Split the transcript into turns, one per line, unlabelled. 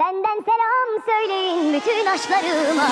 Benden selam söyleyin bütün aşklarıma.